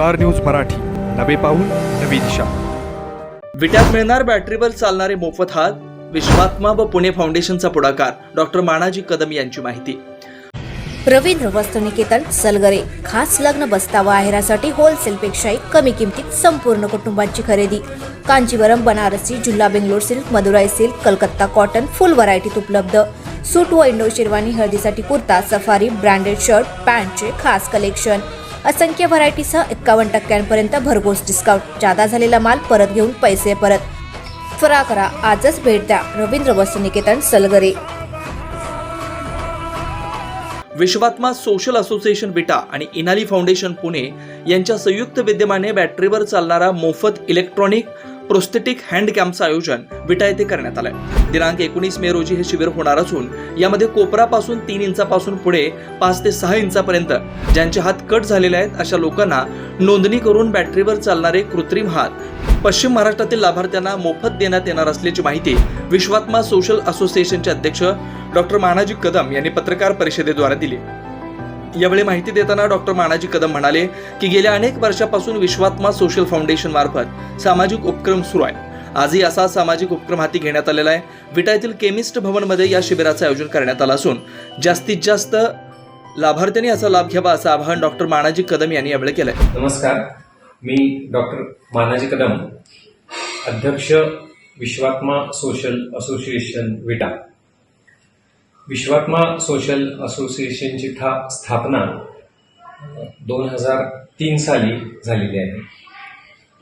Star news Marathi. नवे पाऊल नवी दिशा. विट्यात मिळणार बॅटरीवर चालणारे मोफत हात विश्वात्मा व पुणे फाउंडेशनचा पुढाकार. डॉक्टर मानाजी कदम यांची माहिती. रवींद्र वस्त्रनिकेतन सलगरे खास लग्न बसता व आहेरासाठी होलसेलपेक्षाही कमी किमतीत संपूर्ण कुटुंबाची खरेदी. Kanjeevaram Banarasi जुल्ला Bangalore silk Madurai silk Calcutta cotton full व्हरायटीत उपलब्ध. सूट व इंडो शेरवानी हळदीसाठी कुर्ता सफारी ब्रँडेड शर्ट पॅन्टचे खास कलेक्शन असंख्य व्हरायटीसह एक्कावन्न टक्क्यांपर्यंत भरघोस डिस्काउंट जादा झालेला माल परत घेऊन पैसे परत. त्वरा करा आजच भेट द्या. रवींद्र वस्त्रनिकेतन सलगरे. विश्वात्मा सोशल असोसिएशन विटा आणि इनाली फाउंडेशन पुणे यांच्या संयुक्त विद्यमाने बॅटरीवर चालणारा मोफत इलेक्ट्रॉनिक प्रोस्थेटिक हँड कॅम्पचं आयोजन विटा येथे करण्यात आलंय. दिनांक एकोणीस मे रोजी हे शिबिर होणार असून यामध्ये कोपरापासून तीन इंचापासून पुढे पाच ते सहा इंचापर्यंत ज्यांचे हात कट झालेले आहेत अशा लोकांना नोंदणी करून बॅटरीवर चालणारे कृत्रिम हात पश्चिम महाराष्ट्रातील लाभार्थ्यांना मोफत देण्यात येणार असल्याची माहिती विश्वात्मा सोशल असोसिएशनचे अध्यक्ष डॉक्टर मानाजी कदम यांनी पत्रकार परिषदेद्वारे दिली. यावेळी माहिती देताना डॉक्टर मानाजी कदम म्हणाले की गेल्या अनेक वर्षापासून विश्वात्मा सोशल फाउंडेशन मार्फत सामाजिक उपक्रम सुरू आहे. आजही असा सामाजिक उपक्रम हाती घेण्यात आलेला आहे. विटा येथील केमिस्ट भवनमध्ये या शिबिराचं आयोजन करण्यात आलं असून जास्तीत जास्त लाभार्थ्यांनी याचा लाभ घ्यावा असं आवाहन डॉक्टर मानाजी कदम यांनी यावेळी केलंय. नमस्कार. मी डॉक्टर मानाजी कदम अध्यक्ष विश्वात्मा सोशल असोसिएशन विटा. विश्वात्मा सोशल असोसिएशनची था स्थापना दोन हजार तीन साली झालेली आहे.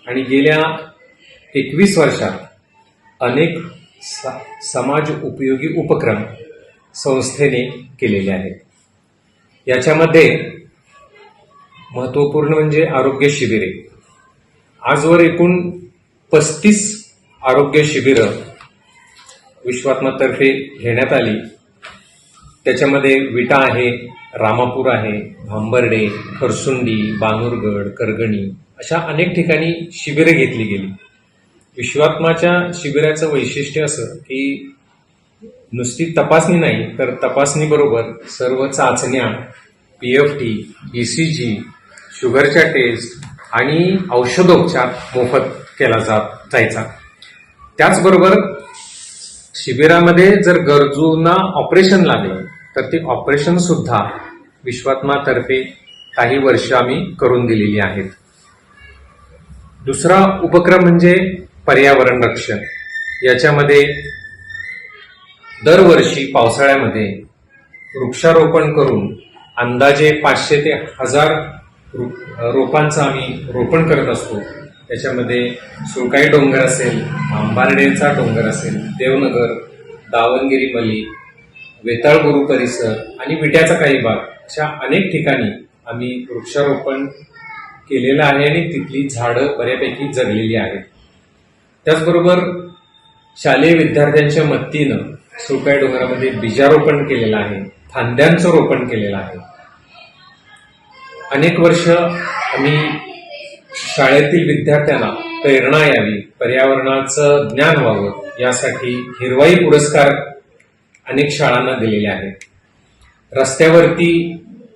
आणि गेल्या एकवीस वर्षात अनेक स- समाज उपयोगी उपक्रम संस्थेने केलेले आहेत. याच्यामध्ये महत्त्वपूर्ण म्हणजे आरोग्य शिबिरे. आजवर एकूण पस्तीस आरोग्य शिबिरं विश्वात्मातर्फे घेण्यात आली. त्याच्यामध्ये विटा आहे रामापूर आहे भांबर्डे खरसुंडी बानुरगड करगणी अशा अनेक ठिकाणी शिबिरे घेतली गेली. विश्वात्माच्या शिबिराचं वैशिष्ट्य असं की नुसती तपासणी नाही तर तपासणीबरोबर सर्व चाचण्या P F T E C G शुगरच्या test आणि औषधोपचार मोफत केला जात जायचा. त्याचबरोबर शिबिरामध्ये जर गरजूंना ऑपरेशन लागलं तर ते ऑपरेशन सुद्धा विश्वात्मातर्फे काही वर्ष आम्ही करून दिलेली आहेत. दुसरा उपक्रम म्हणजे पर्यावरण रक्षण. याच्यामध्ये दरवर्षी पावसाळ्यामध्ये वृक्षारोपण करून अंदाजे पाचशे ते हजार रोपांचं आम्ही रोपण करत असतो. त्याच्यामध्ये सुळकाई डोंगर असेल आंबारडेचा डोंगर असेल देवनगर दावणगिरी मली वेताळ गुरु परिसर आणि विट्याचा काही भाग अशा अनेक ठिकाणी आम्ही वृक्षारोपण केलेलं आहे आणि तिथली झाडं बऱ्यापैकी जगलेली आहेत. त्याचबरोबर शालेय विद्यार्थ्यांच्या मदतीनं सुळकाई डोंगरामध्ये बीजारोपण केलेलं आहे फांद्यांचं रोपण केलेलं आहे. अनेक वर्ष आम्ही शाळेतील विद्यार्थ्यांना प्रेरणा यावी पर्यावरणाचं ज्ञान व्हावं यासाठी हिरवाई पुरस्कार अनेक शाळांना दिलेले आहेत. रस्त्यावरती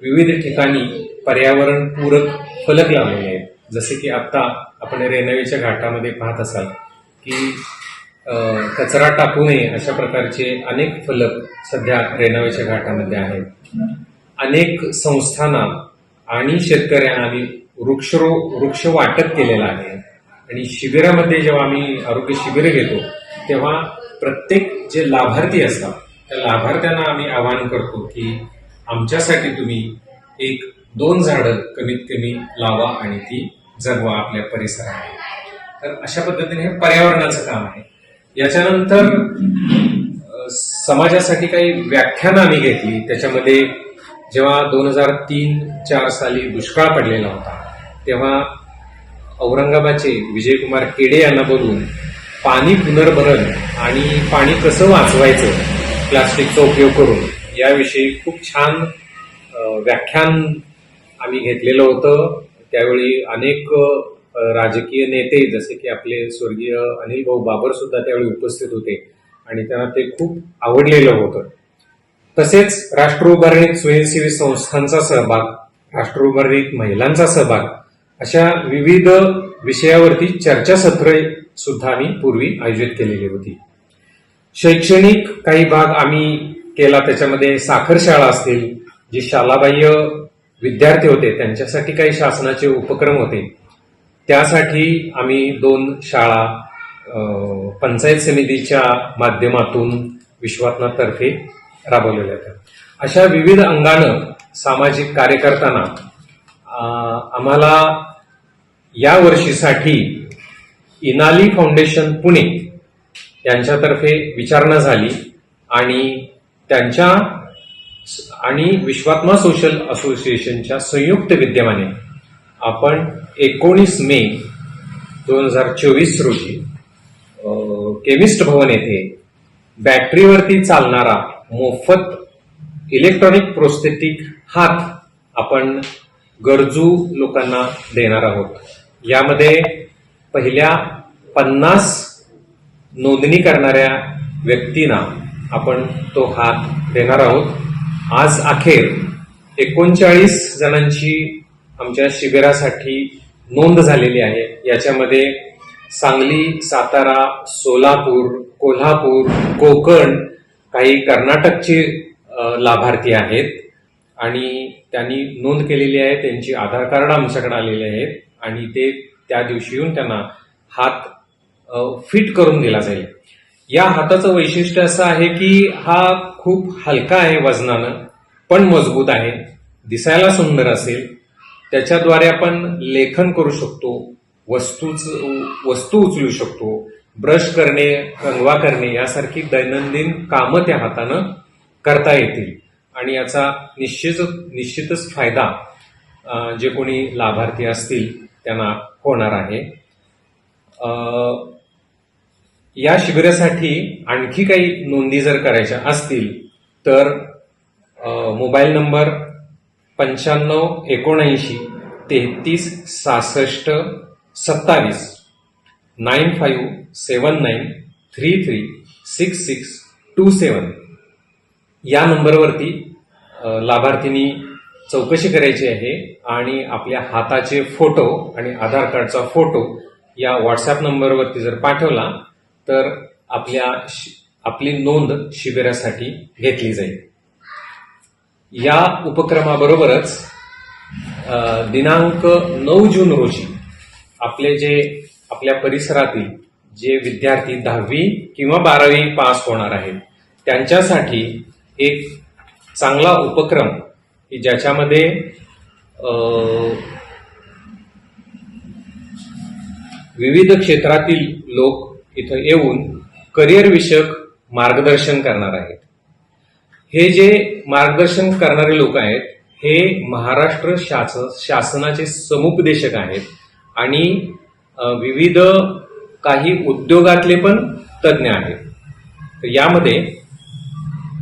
विविध ठिकाणी पर्यावरणपूरक फलक लावलेले आहेत. जसे की आत्ता आपण रेनवेच्या घाटामध्ये पाहत असाल की कचरा टाकू नये अशा प्रकारचे अनेक फलक सध्या रेनवेच्या घाटामध्ये आहेत. अनेक संस्थांना आणि शेतकऱ्यांना आम्ही वृक्षरो वृक्ष वाटप केलेलं आहे. आणि शिबिरामध्ये जेव्हा आम्ही आरोग्य शिबिरं घेतो तेव्हा प्रत्येक जे लाभार्थी असतात त्या लाभार्थ्यांना आम्ही आवाहन करतो की आमच्यासाठी तुम्ही एक दोन झाडं कमीत कमी लावा आणि ती जगवा आपल्या परिसरामध्ये. तर अशा पद्धतीने हे पर्यावरणाचं काम आहे. याच्यानंतर समाजासाठी काही व्याख्यानं आम्ही घेतली. त्याच्यामध्ये जेव्हा दोन हजार तीन चार साली दुष्काळ पडलेला होता तेव्हा औरंगाबादचे विजयकुमार केडे यांना बोलून पाणी पुनर्भरण आणि पाणी कसं वाचवायचं प्लास्टिकचा उपयोग करून. याविषयी खूप छान व्याख्यान आम्ही घेतलेलं होतं. त्यावेळी अनेक राजकीय नेते जसे की आपले स्वर्गीय अनिल भाऊ बाबर सुद्धा त्यावेळी उपस्थित होते आणि त्यांना ते खूप आवडलेलं होतं. तसेच राष्ट्र उभारणीत स्वयंसेवी संस्थांचा सहभाग राष्ट्र उभारणीत महिलांचा सहभाग अशा विविध विषयावरती चर्चासत्रे सुद्धा आम्ही पूर्वी आयोजित केलेली होती. शैक्षणिक काही भाग आम्ही केला त्याच्यामध्ये साखर शाळा असतील जे शालाबाह्य विद्यार्थी होते त्यांच्यासाठी काही शासनाचे उपक्रम होते. त्यासाठी आम्ही दोन शाळा पंचायत समितीच्या माध्यमातून विश्वात्मातर्फे राबवलेल्या होत्या. अशा विविध अंगानं सामाजिक कार्य करताना आम्हाला या वर्षीसाठी इनाली फाउंडेशन पुणे यांच्यातर्फे विचारणा झाली आणि त्यांच्या आणि विश्वात्मा सोशल असोसिएशनच्या संयुक्त विद्यमाने आपण एकोणीस मे दोन हजार चोवीस रोजी केमिस्ट भवन येथे बॅटरीवरती चालणारा मोफत इलेक्ट्रॉनिक प्रोस्थेटिक हात आपण गरजू लोकांना देणार आहोत. यामध्ये पहिल्या पन्नास नोंदणी करणाऱ्या व्यक्तींना आपण तो हात देणार आहोत. आज अखेर एकोणचाळीस जणांची आमच्या शिबिरासाठी नोंद झालेली आहे. याच्यामध्ये सांगली सातारा सोलापूर कोल्हापूर कोकण काही कर्नाटकचे लाभार्थी आहेत. आणि त्यांनी नोंद केलेली आहे. त्यांची आधार कार्ड आमच्याकडे आलेले आहेत. आणि ते त्या दिवशी येऊन त्यांना हात फिट करून दिला जाईल. या हाताचं वैशिष्ट्य असं आहे की हा खूप हलका आहे वजनानं पण मजबूत आहे. दिसायला सुंदर असेल. त्याच्याद्वारे आपण लेखन करू शकतो वस्तूच वस्तू उचलू शकतो. ब्रश करणे रंगवा करणे यासारखी दैनंदिन कामं त्या हातानं करता येतील. आणि याचा निश्चित निश्चितच फायदा जे कोणी लाभार्थी असतील त्यांना होणार आहे. या शिबिरासाठी आणखी काही नोंदी जर करायच्या असतील तर मोबाईल नंबर पंच्याण्णव एकोणऐंशी तेहतीस सहासष्ट सत्तावीस nine five seven nine three three six six two seven या नंबरवरती लाभार्थींनी चौकशी करायची आहे आणि आपल्या हाताचे फोटो आणि आधार कार्डचा फोटो या व्हॉट्सॲप नंबरवरती जर पाठवला तर आपल्या शि- आपली नोंद शिबिरासाठी घेतली जाईल. या उपक्रमाबरोबरच दिनांक नऊ जून रोजी आपले जे आपल्या परिसरातील जे विद्यार्थी दहावी किंवा बारावी पास होणार आहेत त्यांच्यासाठी एक चांगला उपक्रम की ज्याच्यामध्ये विविध क्षेत्रातील लोक इथं येऊन करिअर विषयक मार्गदर्शन करणार आहेत. हे जे मार्गदर्शन करणारे लोक आहेत हे महाराष्ट्र शासन शासनाचे समुपदेशक आहेत आणि विविध काही उद्योगातले पण तज्ज्ञ आहेत. यामध्ये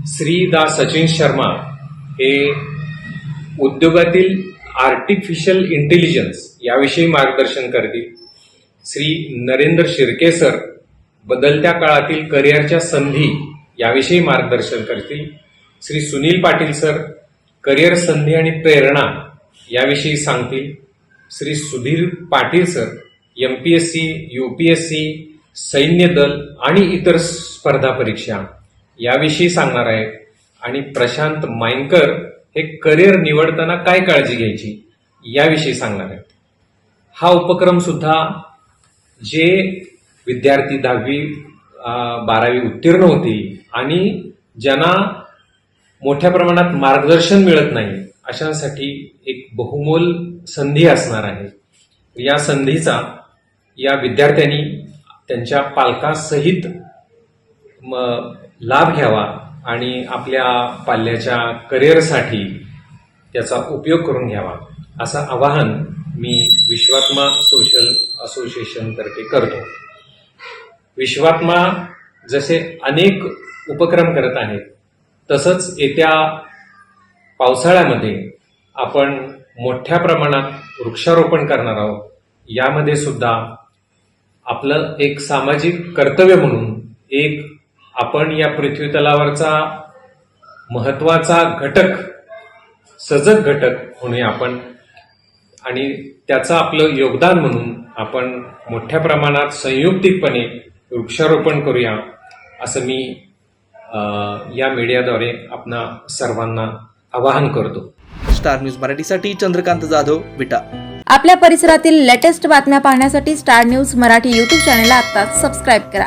श्री दा सचिन शर्मा हे उद्योगातील आर्टिफिशियल इंटेलिजन्स याविषयी मार्गदर्शन करतील. श्री नरेंद्र शिर्केसर बदलत्या काळातील करिअरच्या संधी याविषयी मार्गदर्शन करतील. श्री सुनील पाटील सर करिअर संधी आणि प्रेरणा याविषयी सांगतील. Shri Sudhir Patil sir M P S C U P S C सैन्य दल आणि इतर स्पर्धा परीक्षा याविषयी सांगणार आहेत आणि प्रशांत मायनकर हे करिअर निवडताना काय काळजी घ्यायची याविषयी सांगणार आहेत हा उपक्रम सुद्धा जे विद्यार्थी दहावी बारावी उत्तीर्ण होती आणि ज्यांना मोठ्या प्रमाणात मार्गदर्शन मिळत नाही अशांसाठी एक बहुमोल संधी असणार आहे. या संधीचा या विद्यार्थ्यांनी त्यांच्या पालकासहित लाभ घ्यावा आणि आपल्या पाल्याच्या करिअरसाठी त्याचा उपयोग करून घ्यावा असं आवाहन मी विश्वात्मा सोशल असोसिएशनतर्फे करतो. विश्वात्मा जसे अनेक उपक्रम करत आहेत तसंच येत्या पावसाळ्यामध्ये आपण मोठ्या प्रमाणात वृक्षारोपण करणार आहोत. यामध्ये सुद्धा आपलं एक सामाजिक कर्तव्य म्हणून एक आपण या पृथ्वी तलावरचा महत्त्वाचा घटक सजग घटक म्हणून आपण आणि त्याचं आपलं योगदान म्हणून आपण मोठ्या प्रमाणात संयुक्तिकपणे वृक्षारोपण करूया असं मी या मीडियाद्वारे आपणा सर्वांना आवाहन करतो. स्टार न्यूज मराठीसाठी चंद्रकांत जाधव विटा. आपल्या परिसरातील लेटेस्ट बातम्या पाहण्यासाठी स्टार न्यूज मराठी यूट्यूब चॅनलला आत्ताच सबस्क्राईब करा.